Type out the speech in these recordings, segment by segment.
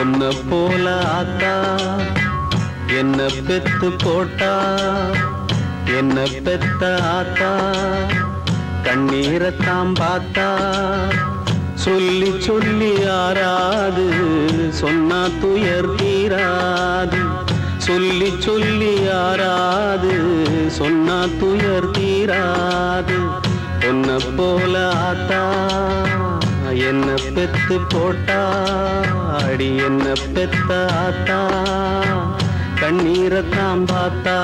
ஒன்ன போல ஆத்தா என்ன பெத்து போட்டா? என்ன பெத்த ஆத்தா? கண்ணீரத்தாம் பார்த்தா? சொல்லி சொல்லி ஆறாது சொன்னா துயர் தீராது. சொல்லி சொல்லி ஆறாது சொன்னா துயர் தீராது. பொன்ன போல ஆத்தா என்ன பெத்து போட்டா? அடி என்ன பெத்த ஆத்தா கண்ணீரத்தாம் பார்த்தா?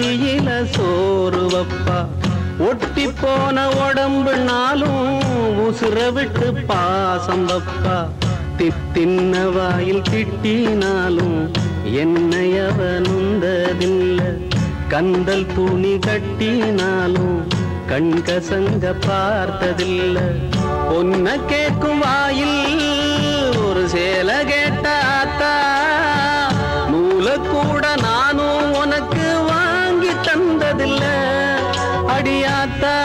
வட்டியில சோறுவப்பா. ஒட்டி போன உடம்புனாலும் உசுர விட்டு பாசம் வப்பா. தித்தின்ன வாயில் திட்டினாலும் என்னை அவனுந்ததில்லை கந்தல் துணி கட்டினாலும் கண்கசங்க பார்த்ததில்லை. பொன்ன கேட்கும் வாயில் அடியாத்தா.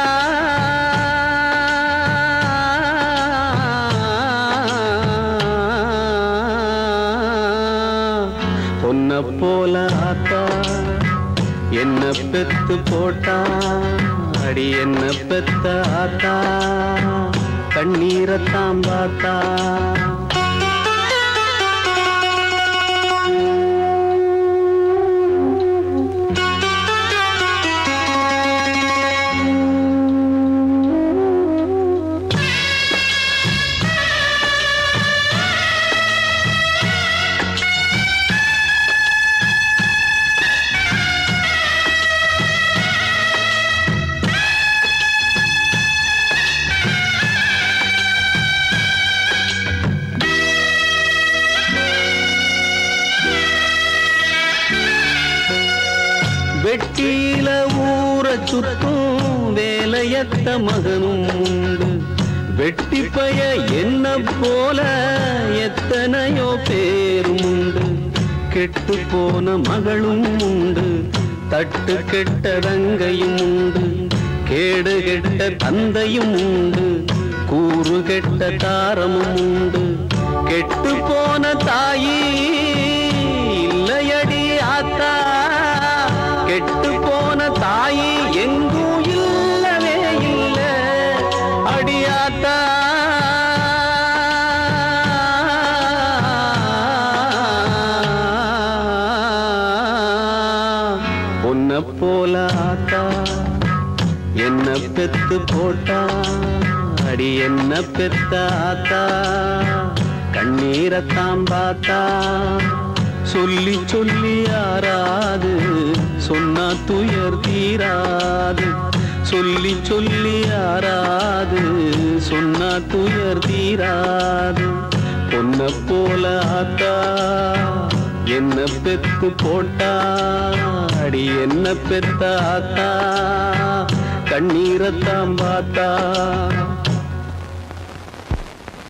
பொன்ன போல ஆத்தா என்ன பெத்து போட்டா அடி என்ன பெத்த ஆத்தா. கண்ணீரத்தாம் பார்த்தா. வெட்டியில ஊற சுத்தும் வேலையத்த மகனும் உண்டு. வெட்டி பய என்ன போல எத்தனையோ பேரும் உண்டு. கெட்டு போன மகளும் உண்டு. தட்டு கெட்ட தங்கையும் உண்டு. கேடு கெட்ட தந்தையும் உண்டு. கூறு கெட்ட தாரமும் உண்டு. பெத்து போட்டா அடி என்ன பெத்தாத்தா கண்ணீரத்தாம் பார்த்தா. சொல்லி சொல்லி ஆறாது சொன்னா துயர் தீராது. சொல்லி சொல்லி ஆறாது சொன்னா துயர் தீராது. பொன்ன போல ஆத்தா என்ன பெத்து போட்டா? அடி என்ன பெத்தாத்தா கண்ணீரத்தாம் பார்த்தா.